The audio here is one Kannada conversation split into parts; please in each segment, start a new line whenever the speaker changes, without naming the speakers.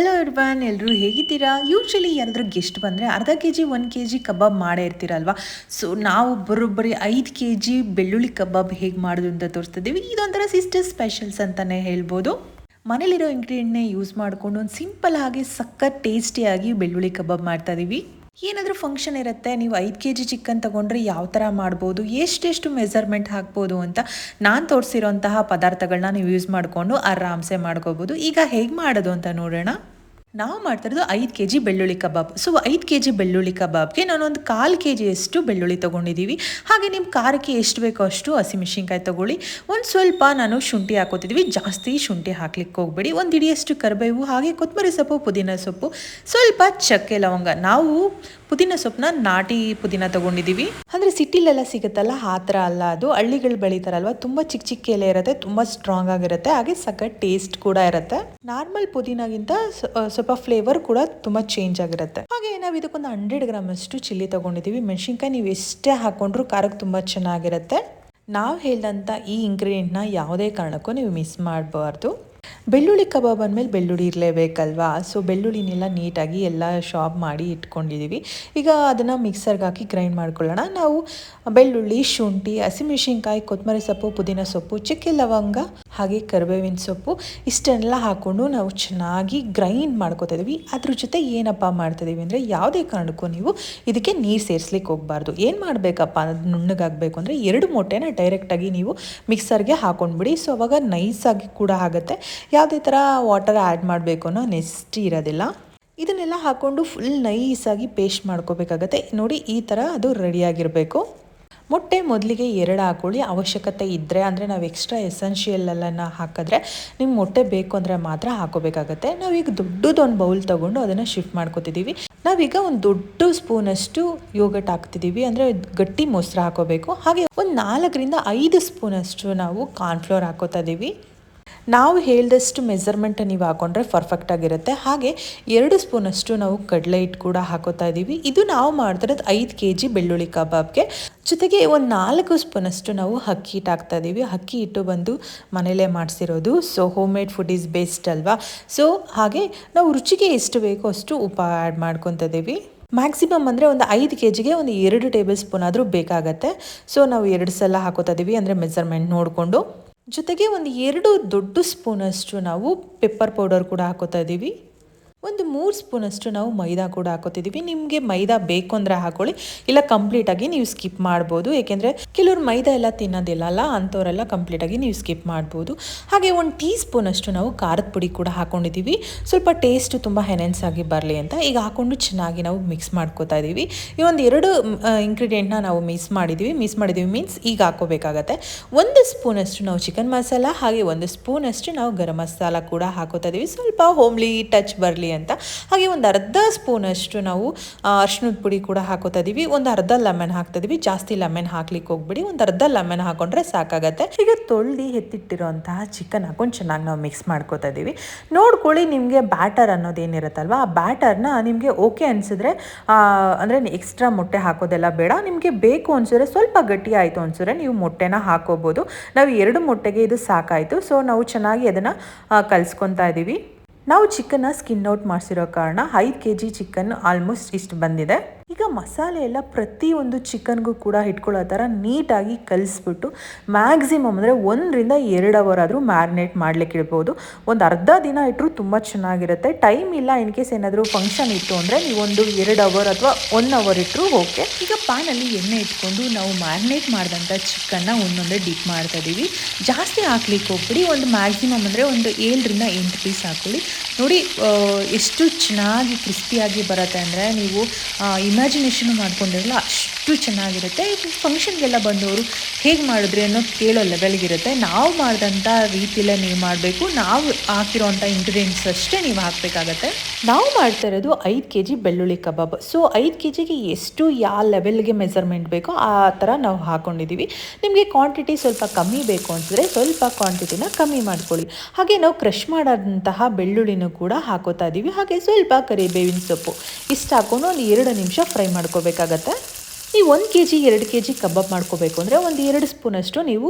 ಹಲೋ ಇರ್ವಾನ್ ಎಲ್ಲರೂ ಹೇಗಿದ್ದೀರಾ? ಯೂಶ್ವಲಿ ಯಾರಾದ್ರೂ ಗೆಸ್ಟ್ ಬಂದರೆ ಅರ್ಧ K G one K G ಕಬಾಬ್ ಮಾಡೇ ಇರ್ತೀರಲ್ವಾ? ಸೊ ನಾವು ಬರೋಬ್ಬರಿ ಐದು ಕೆ ಜಿ ಬೆಳ್ಳುಳ್ಳಿ ಕಬಾಬ್ ಹೇಗೆ ಮಾಡೋದು ಅಂತ ತೋರಿಸ್ತಿದ್ದೀವಿ. ಇದೊಂಥರ ಸಿಸ್ಟರ್ ಸ್ಪೆಷಲ್ಸ್ ಅಂತಲೇ ಹೇಳ್ಬೋದು. ಮನೇಲಿರೋ ಇಂಗ್ರೀಡಿಯೆಂಟ್ನೇ ಯೂಸ್ ಮಾಡಿಕೊಂಡು ಒಂದು ಸಿಂಪಲ್ ಆಗಿ ಸಖತ್ ಟೇಸ್ಟಿಯಾಗಿ ಬೆಳ್ಳುಳ್ಳಿ ಕಬಾಬ್ ಮಾಡ್ತಾ ಇದೀವಿ. ಏನಾದರೂ ಫಂಕ್ಷನ್ ಇರುತ್ತೆ, ನೀವು ಐದು ಕೆ ಜಿ ಚಿಕನ್ ತೊಗೊಂಡ್ರೆ ಯಾವ ಥರ ಮಾಡ್ಬೋದು, ಎಷ್ಟೆಷ್ಟು ಮೆಸರ್ಮೆಂಟ್ ಹಾಕ್ಬೋದು ಅಂತ ನಾನು ತೋರಿಸಿರೋಂತಹ ಪದಾರ್ಥಗಳನ್ನ ನೀವು ಯೂಸ್ ಮಾಡಿಕೊಂಡು ಆರಾಮ್ಸೆ ಮಾಡ್ಕೋಬೋದು. ಈಗ ಹೇಗೆ ಮಾಡೋದು ಅಂತ ನೋಡೋಣ. ನಾವು ಮಾಡ್ತಿರೋದು ಐದು ಕೆ ಜಿ ಬೆಳ್ಳುಳ್ಳಿ ಕಬಾಬ್. ಸೊ ಐದು ಕೆ ಜಿ ಬೆಳ್ಳುಳ್ಳಿ ಕಬಾಬ್ಗೆ ನಾನೊಂದು ಕಾಲು ಕೆ ಜಿಯಷ್ಟು ಬೆಳ್ಳುಳ್ಳಿ ತೊಗೊಂಡಿದ್ದೀವಿ ಹಾಗೆ ನಿಮ್ಮ ಖಾರಕ್ಕೆ ಎಷ್ಟು ಬೇಕೋ ಅಷ್ಟು ಹಸಿಮೆಣ್ಸಿನ್ಕಾಯಿ ತೊಗೊಳ್ಳಿ. ಒಂದು ಸ್ವಲ್ಪ ನಾನು ಶುಂಠಿ ಹಾಕೋತಿದ್ವಿ. ಜಾಸ್ತಿ ಶುಂಠಿ ಹಾಕ್ಲಿಕ್ಕೆ ಹೋಗಬೇಡಿ. ಒಂದು ಹಿಡಿಯಷ್ಟು ಕರಿಬೇವು, ಹಾಗೆ ಕೊತ್ತಂಬರಿ ಸೊಪ್ಪು, ಪುದೀನ ಸೊಪ್ಪು, ಸ್ವಲ್ಪ ಚಕ್ಕೆ ಲವಂಗ. ನಾವು ಪುದೀನ ಸೊಪ್ಪನ್ನ ನಾಟಿ ಪುದೀನ ತಗೊಂಡಿದೀವಿ ಅಂದ್ರೆ ಸಿಟಿಲೆಲ್ಲ ಸಿಗುತ್ತಲ್ಲ, ಆ ಥರ ಅಲ್ಲ ಅದು. ಹಳ್ಳಿಗಳು ಬೆಳೀತಾರಲ್ವಾ, ತುಂಬಾ ಚಿಕ್ಕ ಚಿಕ್ಕ ಎಲೆ ಇರುತ್ತೆ, ತುಂಬ ಸ್ಟ್ರಾಂಗ್ ಆಗಿರುತ್ತೆ. ಹಾಗೆ ಸಖತ್ ಟೇಸ್ಟ್ ಕೂಡ ಇರುತ್ತೆ. ನಾರ್ಮಲ್ ಪುದೀನಾಗಿಂತ ಸ್ವಲ್ಪ ಫ್ಲೇವರ್ ಕೂಡ ತುಂಬ ಚೇಂಜ್ ಆಗಿರುತ್ತೆ. ಹಾಗೆ ನಾವು ಇದಕ್ಕೊಂದು ಹಂಡ್ರೆಡ್ ಗ್ರಾಮ್ ಅಷ್ಟು ಚಿಲ್ಲಿ ತಗೊಂಡಿದೀವಿ ಮೆಣಸಿನ್ಕಾಯಿ ನೀವು ಎಷ್ಟೇ ಹಾಕೊಂಡ್ರು ಖಾರಕ್ಕೆ ತುಂಬ ಚೆನ್ನಾಗಿರುತ್ತೆ. ನಾವು ಹೇಳಿದಂಥ ಈ ಇಂಗ್ರೀಡಿಯೆಂಟ್ನ ಯಾವುದೇ ಕಾರಣಕ್ಕೂ ನೀವು ಮಿಸ್ ಮಾಡಬಾರ್ದು. ಬೆಳ್ಳುಳ್ಳಿ ಕಬಾಬ್ ಅಂದಮೇಲೆ ಬೆಳ್ಳುಳ್ಳಿ ಇರಲೇಬೇಕಲ್ವಾ? ಸೊ ಬೆಳ್ಳುಳ್ಳಿನೆಲ್ಲ ನೀಟಾಗಿ ಎಲ್ಲ ಶಾಪ್ ಮಾಡಿ ಇಟ್ಕೊಂಡಿದ್ದೀವಿ ಈಗ ಅದನ್ನು ಮಿಕ್ಸರ್ಗೆ ಹಾಕಿ ಗ್ರೈಂಡ್ ಮಾಡ್ಕೊಳ್ಳೋಣ. ನಾವು ಬೆಳ್ಳುಳ್ಳಿ, ಶುಂಠಿ, ಹಸಿಮೆಣಸಿನ್ಕಾಯಿ ಕೊತ್ತಂಬರಿ ಸೊಪ್ಪು, ಪುದೀನ ಸೊಪ್ಪು, ಚಕ್ಕೆ ಲವಂಗ, ಹಾಗೆ ಕರಿಬೇವಿನ ಸೊಪ್ಪು ಇಷ್ಟನ್ನೆಲ್ಲ ಹಾಕ್ಕೊಂಡು ನಾವು ಚೆನ್ನಾಗಿ ಗ್ರೈಂಡ್ ಮಾಡ್ಕೋತಾ ಇದ್ದೀವಿ ಅದ್ರ ಜೊತೆ ಏನಪ್ಪ ಮಾಡ್ತಿದ್ದೀವಿ ಅಂದರೆ ಯಾವುದೇ ಕಾರಣಕ್ಕೂ ನೀವು ಇದಕ್ಕೆ ನೀರು ಸೇರಿಸ್ಲಿಕ್ಕೆ ಹೋಗಬಾರ್ದು. ಏನು ಮಾಡಬೇಕಪ್ಪ? ಅನ್ನೋದು ನುಣ್ಣಗಾಗಬೇಕು ಅಂದರೆ ಎರಡು ಮೊಟ್ಟೆನ ಡೈರೆಕ್ಟಾಗಿ ನೀವು ಮಿಕ್ಸರ್ಗೆ ಹಾಕೊಂಡ್ಬಿಡಿ. ಸೊ ಅವಾಗ ನೈಸಾಗಿ ಕೂಡ ಆಗುತ್ತೆ. ಯಾವುದೇ ಥರ ವಾಟರ್ ಆ್ಯಡ್ ಮಾಡಬೇಕು ಅನ್ನೋ ನೆಸ್ಟಿ ಇರೋದಿಲ್ಲ. ಇದನ್ನೆಲ್ಲ ಹಾಕ್ಕೊಂಡು ಫುಲ್ ನೈಸಾಗಿ ಪೇಸ್ಟ್ ಮಾಡ್ಕೋಬೇಕಾಗತ್ತೆ. ನೋಡಿ, ಈ ಥರ ಅದು ರೆಡಿಯಾಗಿರಬೇಕು ಮೊಟ್ಟೆ ಮೊದಲಿಗೆ ಎರಡು ಹಾಕೊಳ್ಳಿ. ಅವಶ್ಯಕತೆ ಇದ್ದರೆ ಅಂದರೆ ನಾವು ಎಕ್ಸ್ಟ್ರಾ ಎಸೆನ್ಷಿಯಲ್ ಎಲ್ಲ ಹಾಕಿದ್ರೆ ನಿಮ್ಗೆ ಮೊಟ್ಟೆ ಬೇಕು ಅಂದರೆ ಮಾತ್ರ ಹಾಕೋಬೇಕಾಗತ್ತೆ. ನಾವೀಗ ದೊಡ್ಡದೊಂದು ಬೌಲ್ ತೊಗೊಂಡು ಅದನ್ನು ಶಿಫ್ಟ್ ಮಾಡ್ಕೋತಿದ್ದೀವಿ ನಾವೀಗ ಒಂದು ದೊಡ್ಡ ಸ್ಪೂನಷ್ಟು ಯೋಗಟ್ ಹಾಕ್ತಿದ್ದೀವಿ ಅಂದರೆ ಗಟ್ಟಿ ಮೊಸರು ಹಾಕೋಬೇಕು. ಹಾಗೆ ಒಂದು ನಾಲ್ಕರಿಂದ ಐದು ಸ್ಪೂನಷ್ಟು ನಾವು ಕಾರ್ನ್ಫ್ಲೋರ್ ಹಾಕೋತಾ ಇದ್ದೀವಿ ನಾವು ಹೇಳಿದಷ್ಟು ಮೆಸರ್ಮೆಂಟ್ ನೀವು ಹಾಕೊಂಡ್ರೆ ಪರ್ಫೆಕ್ಟ್ ಆಗಿರುತ್ತೆ. ಹಾಗೆ ಎರಡು ಸ್ಪೂನಷ್ಟು ನಾವು ಕಡಲೆ ಹಿಟ್ಟು ಕೂಡ ಹಾಕೋತಾ ಇದ್ದೀವಿ ಇದು ನಾವು ಮಾಡ್ತಿರೋದು ಐದು ಕೆ ಜಿ ಬೆಳ್ಳುಳ್ಳಿ ಕಬಾಬ್ಗೆ. ಜೊತೆಗೆ ಒಂದು ನಾಲ್ಕು ಸ್ಪೂನಷ್ಟು ನಾವು ಅಕ್ಕಿ ಹಿಟ್ಟು ಹಾಕ್ತಾ ಇದ್ದೀವಿ ಅಕ್ಕಿ ಹಿಟ್ಟು ಬಂದು ಮನೇಲೇ ಮಾಡಿಸಿರೋದು. So home made food is best ಅಲ್ವಾ? ಸೊ ಹಾಗೆ ನಾವು ರುಚಿಗೆ ಎಷ್ಟು ಬೇಕೋ ಅಷ್ಟು ಉಪ ಆ್ಯಡ್ ಮಾಡ್ಕೊತಾ ಇದ್ದೀವಿ ಮ್ಯಾಕ್ಸಿಮಮ್ ಅಂದರೆ ಒಂದು ಐದು ಕೆ ಜಿಗೆ ಒಂದು ಎರಡು ಟೇಬಲ್ ಸ್ಪೂನ್ ಆದರೂ ಬೇಕಾಗತ್ತೆ. ಸೊ ನಾವು ಎರಡು ಸಲ ಹಾಕೋತಾ ಇದ್ದೀವಿ ಅಂದರೆ ಮೆಸರ್ಮೆಂಟ್ ನೋಡಿಕೊಂಡು. ಜೊತೆಗೆ ಒಂದು ಎರಡು ದೊಡ್ಡ ಸ್ಪೂನಷ್ಟು ನಾವು ಪೆಪ್ಪರ್ ಪೌಡರ್ ಕೂಡ ಹಾಕೋತಾ ಇದ್ದೀವಿ. ಒಂದು ಮೂರು ಸ್ಪೂನಷ್ಟು ನಾವು ಮೈದಾ ಕೂಡ ಹಾಕೋತಿದ್ದೀವಿ ನಿಮಗೆ ಮೈದಾ ಬೇಕು ಅಂದರೆ ಹಾಕೊಳ್ಳಿ. ಇಲ್ಲ ಕಂಪ್ಲೀಟಾಗಿ ನೀವು ಸ್ಕಿಪ್ ಮಾಡ್ಬೋದು. ಏಕೆಂದರೆ ಕೆಲವ್ರು ಮೈದಾ ಎಲ್ಲ ತಿನ್ನೋದಿಲ್ಲ ಅಲ್ಲ? ಅಂಥವರೆಲ್ಲ ಕಂಪ್ಲೀಟಾಗಿ ನೀವು ಸ್ಕಿಪ್ ಮಾಡ್ಬೋದು. ಹಾಗೆ ಒಂದು ಟೀ ಸ್ಪೂನಷ್ಟು ನಾವು ಖಾರದ ಪುಡಿ ಕೂಡ ಹಾಕೊಂಡಿದ್ದೀವಿ ಸ್ವಲ್ಪ ಟೇಸ್ಟ್ ತುಂಬ ಹೆನೆನ್ಸ್ ಆಗಿ ಬರಲಿ ಅಂತ. ಈಗ ಹಾಕೊಂಡು ಚೆನ್ನಾಗಿ ನಾವು ಮಿಕ್ಸ್ ಮಾಡ್ಕೋತಾ ಇದ್ದೀವಿ ಈ ಒಂದು ಎರಡು ಇಂಗ್ರೀಡಿಯೆಂಟ್ನ ನಾವು ಮಿಸ್ ಮಾಡಿದ್ದೀವಿ ಮಿಸ್ ಮಾಡಿದ್ದೀವಿ ಮೀನ್ಸ್ ಈಗ ಹಾಕೋಬೇಕಾಗತ್ತೆ ಒಂದು ಸ್ಪೂನಷ್ಟು ನಾವು ಚಿಕನ್ ಮಸಾಲ ಹಾಗೆ ಒಂದು ಸ್ಪೂನಷ್ಟು ನಾವು ಗರಂ ಮಸಾಲ ಕೂಡ ಹಾಕೋತಾ ಇದ್ದೀವಿ ಸ್ವಲ್ಪ ಹೋಮ್ಲಿ ಟಚ್ ಬರಲಿ ಅಂತ. ಹಾಗೆ ಒಂದು ಅರ್ಧ ಸ್ಪೂನಷ್ಟು ನಾವು ಅರ್ಶಿನದ ಪುಡಿ ಕೂಡ ಹಾಕೋತಾ ಇದೀವಿ. ಒಂದು ಅರ್ಧ ಲೆಮನ್ ಹಾಕ್ತಾ ಇದೀವಿ. ಜಾಸ್ತಿ ಲೆಮನ್ ಹಾಕ್ಲಿಕ್ಕೆ ಹೋಗ್ಬಿಡಿ. ಒಂದು ಅರ್ಧ ಲೆಮನ್ ಹಾಕೊಂಡ್ರೆ ಸಾಕಾಗತ್ತೆ. ಈಗ ತೊಳ್ದು ಎತ್ತಿಟ್ಟಿರೋಂತಹ ಚಿಕನ್ ಹಾಕೊಂಡು ಚೆನ್ನಾಗಿ ನಾವು ಮಿಕ್ಸ್ ಮಾಡ್ಕೋತಾ ಇದೀವಿ. ನೋಡ್ಕೊಳ್ಳಿ ನಿಮಗೆ ಬ್ಯಾಟರ್ ಅನ್ನೋದೇನಿರುತ್ತಲ್ವ ಆ ಬ್ಯಾಟರ್ನ ನಿಮಗೆ ಓಕೆ ಅನಿಸಿದ್ರೆ ಅಂದರೆ ಎಕ್ಸ್ಟ್ರಾ ಮೊಟ್ಟೆ ಹಾಕೋದೆಲ್ಲ ಬೇಡ. ನಿಮಗೆ ಬೇಕು ಅನ್ಸಿದ್ರೆ ಸ್ವಲ್ಪ ಗಟ್ಟಿ ಆಯಿತು ಅನ್ಸಿದ್ರೆ ನೀವು ಮೊಟ್ಟೆನ ಹಾಕೋಬೋದು. ನಾವು ಎರಡು ಮೊಟ್ಟೆಗೆ ಇದು ಸಾಕಾಯಿತು. ಸೊ ನಾವು ಚೆನ್ನಾಗಿ ಅದನ್ನು ಕಲಿಸ್ಕೊತಾ ಇದ್ದೀವಿ ನಾವು ಚಿಕನ್ನ ಸ್ಕಿನ್ ಔಟ್ ಮಾಡಿಸಿರೋ ಕಾರಣ ಐದು ಕೆ ಜಿ ಚಿಕನ್ ಆಲ್ಮೋಸ್ಟ್ ಇಷ್ಟು ಬಂದಿದೆ. ಈಗ ಮಸಾಲೆ ಎಲ್ಲ ಪ್ರತಿಯೊಂದು ಚಿಕನ್ಗೂ ಕೂಡ ಇಟ್ಕೊಳ್ಳೋ ಥರ ನೀಟಾಗಿ ಕಲಿಸ್ಬಿಟ್ಟು ಮ್ಯಾಕ್ಸಿಮಮ್ ಅಂದರೆ ಒಂದರಿಂದ ಎರಡು ಅವರ್ ಆದರೂ ಮ್ಯಾರಿನೇಟ್ ಮಾಡಲಿಕ್ಕೆ ಇಡ್ಬೋದು. ಒಂದು ಅರ್ಧ ದಿನ ಇಟ್ಟರೂ ತುಂಬ ಚೆನ್ನಾಗಿರುತ್ತೆ. ಟೈಮ್ ಇಲ್ಲ ಇನ್ ಕೇಸ್ ಏನಾದರೂ ಫಂಕ್ಷನ್ ಇತ್ತು ಅಂದರೆ ನೀವೊಂದು ಎರಡು ಅವರ್ ಅಥವಾ ಒನ್ ಅವರ್ ಇಟ್ಟರೂ ಓಕೆ ಈಗ ಪ್ಯಾನಲ್ಲಿ ಎಣ್ಣೆ ಇಟ್ಕೊಂಡು ನಾವು ಮ್ಯಾರಿನೇಟ್ ಮಾಡಿದಂಥ ಚಿಕನ್ನ ಒಂದೊಂದೇ ಡಿಪ್ ಮಾಡ್ತಾ ಇದ್ದೀವಿ ಜಾಸ್ತಿ ಹಾಕ್ಲಿಕ್ಕೆ ಹೋಗ್ಬಿಡಿ ಒಂದು ಮ್ಯಾಕ್ಸಿಮಮ್ ಅಂದರೆ ಒಂದು ಏಳರಿಂದ ಎಂಟು ಪೀಸ್ ಹಾಕೊಳ್ಳಿ ನೋಡಿ ಎಷ್ಟು ಚೆನ್ನಾಗಿ ಕ್ರಿಸ್ಪಿಯಾಗಿ ಬರುತ್ತೆ ಅಂದರೆ ನೀವು ಇಮ್ಯಾಜಿನೇಷನ್ ಮಾಡ್ಕೊಂಡಿರಲ್ಲ, ಅಷ್ಟು ಚೆನ್ನಾಗಿರುತ್ತೆ. ಫಂಕ್ಷನ್ಗೆಲ್ಲ ಬಂದವರು ಹೇಗೆ ಮಾಡಿದ್ರಿ ಅನ್ನೋ ಕೇಳೋ ಲೆವೆಲ್ಗಿರುತ್ತೆ ನಾವು ಮಾಡಿದಂಥ ರೀತಿಯಲ್ಲೇ ನೀವು ಮಾಡಬೇಕು. ನಾವು ಹಾಕಿರೋಂಥ ಇಂಗ್ರೀಡಿಯೆಂಟ್ಸ್ ಅಷ್ಟೇ ನೀವು ಹಾಕಬೇಕಾಗತ್ತೆ. ನಾವು ಮಾಡ್ತಾ ಇರೋದು ಐದು ಕೆ ಜಿ ಬೆಳ್ಳುಳ್ಳಿ ಕಬಾಬ್. ಸೊ ಐದು ಕೆ ಜಿಗೆ ಎಷ್ಟು, ಯಾವ ಲೆವೆಲ್ಗೆ ಮೆಜರ್ಮೆಂಟ್ ಬೇಕೋ ಆ ಥರ ನಾವು ಹಾಕ್ಕೊಂಡಿದ್ದೀವಿ ನಿಮಗೆ ಕ್ವಾಂಟಿಟಿ ಸ್ವಲ್ಪ ಕಮ್ಮಿ ಬೇಕು ಅಂತಿದ್ರೆ ಸ್ವಲ್ಪ ಕ್ವಾಂಟಿಟಿನ ಕಮ್ಮಿ ಮಾಡ್ಕೊಳ್ಳಿ. ಹಾಗೆ ನಾವು ಕ್ರಷ್ ಮಾಡೋಂತಹ ಬೆಳ್ಳುಳ್ಳಿನೂ ಕೂಡ ಹಾಕೋತಾ ಇದ್ದೀವಿ ಹಾಗೆ ಸ್ವಲ್ಪ ಕರಿಬೇವಿನ ಸೊಪ್ಪು. ಇಷ್ಟು ಹಾಕೊಂಡು ಒಂದು ಎರಡು ನಿಮಿಷ ಫ್ರೈ ಮಾಡ್ಕೋಬೇಕಾಗತ್ತೆ. ನೀವು ಒಂದು ಕೆ ಜಿ ಎರಡು ಕೆ ಜಿ ಕಬಾಬ್ ಮಾಡ್ಕೋಬೇಕು ಅಂದರೆ ಒಂದು ಎರಡು ಸ್ಪೂನಷ್ಟು ನೀವು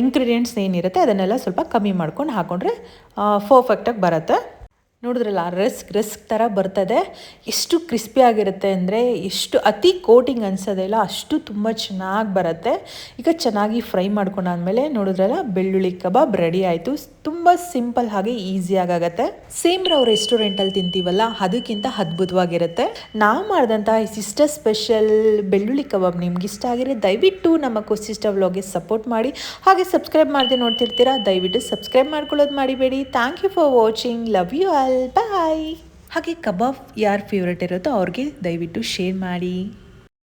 ಇಂಗ್ರೀಡಿಯೆಂಟ್ಸ್ ಏನಿರುತ್ತೆ ಅದನ್ನೆಲ್ಲ ಸ್ವಲ್ಪ ಕಮ್ಮಿ ಮಾಡ್ಕೊಂಡು ಹಾಕೊಂಡ್ರೆ ಪರ್ಫೆಕ್ಟಾಗಿ ಬರುತ್ತೆ. ನೋಡಿದ್ರಲ್ಲ ರಸ್ಕ್ ರಸ್ಕ್ ಥರ ಬರ್ತದೆ. ಎಷ್ಟು ಕ್ರಿಸ್ಪಿ ಆಗಿರುತ್ತೆ ಅಂದರೆ, ಎಷ್ಟು ಅತಿ ಕೋಟಿಂಗ್ ಅನ್ಸೋದೇ ಇಲ್ಲ, ಅಷ್ಟು ತುಂಬ ಚೆನ್ನಾಗಿ ಬರುತ್ತೆ. ಈಗ ಚೆನ್ನಾಗಿ ಫ್ರೈ ಮಾಡ್ಕೊಂಡಾದ್ಮೇಲೆ ನೋಡಿದ್ರಲ್ಲ, ಬೆಳ್ಳುಳ್ಳಿ ಕಬಾಬ್ ರೆಡಿ ಆಯಿತು. ತುಂಬ ಸಿಂಪಲ್ ಹಾಗೆ ಈಸಿಯಾಗತ್ತೆ ಸೇಮ್ ನಾವು ರೆಸ್ಟೋರೆಂಟಲ್ಲಿ ತಿಂತೀವಲ್ಲ, ಅದಕ್ಕಿಂತ ಅದ್ಭುತವಾಗಿರುತ್ತೆ. ನಾವು ಮಾಡಿದಂಥ ಸಿಸ್ಟರ್ ಸ್ಪೆಷಲ್ ಬೆಳ್ಳುಳ್ಳಿ ಕಬಾಬ್ ನಿಮ್ಗೆ ಇಷ್ಟ ಆಗಿರೋ ದಯವಿಟ್ಟು ನಮ್ಮ ಕುಸಿಸ್ಟ ವ್ಲಾಗ್ಗೆ ಸಪೋರ್ಟ್ ಮಾಡಿ. ಹಾಗೆ ಸಬ್ಸ್ಕ್ರೈಬ್ ಮಾಡಿದೆ ನೋಡ್ತಿರ್ತೀರಾ, ದಯವಿಟ್ಟು ಸಬ್ಸ್ಕ್ರೈಬ್ ಮಾಡ್ಕೊಳ್ಳೋದು ಮಾಡಿಬೇಡಿ thank you for watching. Love you all. Bye ಹಾಗೆ ಕಬಾಬ್ ಯಾರು ಫೇವ್ರೇಟ್ ಇರುತ್ತೋ ಅವ್ರಿಗೆ ದಯವಿಟ್ಟು ಶೇರ್ ಮಾಡಿ.